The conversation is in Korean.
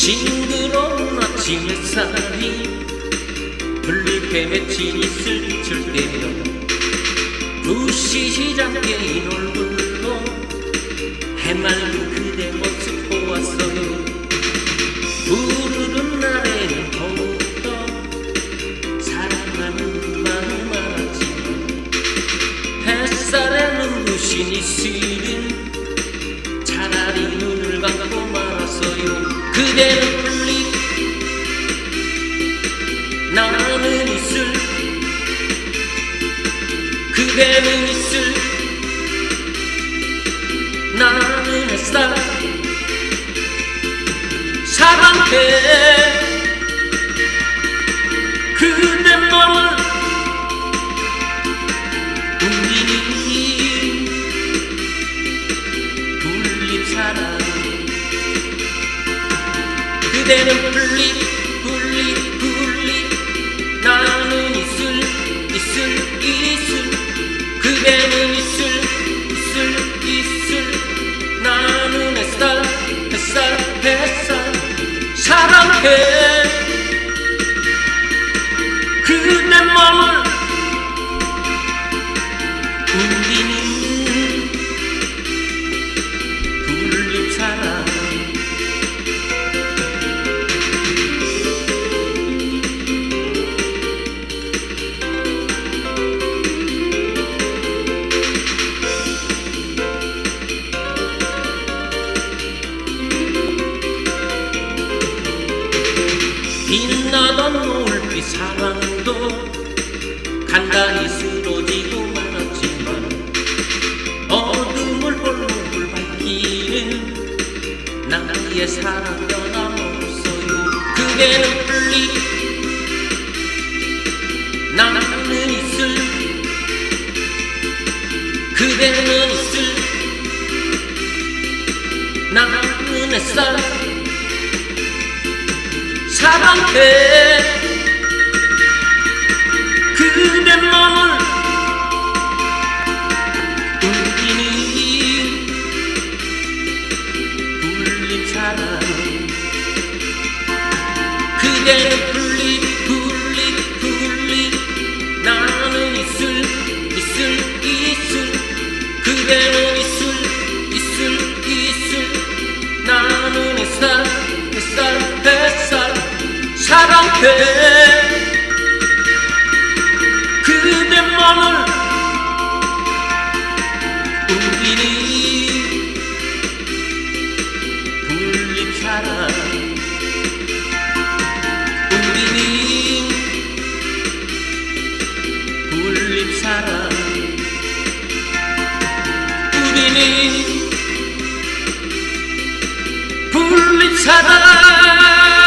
싱그러운 아침 햇살이 블리페 진이슬 비출 때면 부시시장 깨인 얼굴로 해맑은 그대 모습 보았어요. 부르는 날에는 더욱더 사랑하는 마음 알았지만 햇살에 눈부신 이슬 나는 이슬 그대는 이슬 나는 햇살 사랑해. 그대 마음을 우리는 불립 사랑. 그대는 불립 불립 이슬 그대는 이슬 이슬 이슬 나는 햇살 햇살 햇살. 사랑해 빛나던 노을빛 사랑도 간간히 쓰러지고 말았지만 어둠을 홀로 밝히는 나의 사랑 변함없어요. 그대는 풀리 나는 이슬 그대는 이슬 나는 햇살 사랑해. 그대 마음을 우리는 불립 사랑 그대는 사랑해 그대 마음을 우리는 불립 사랑 불립 사랑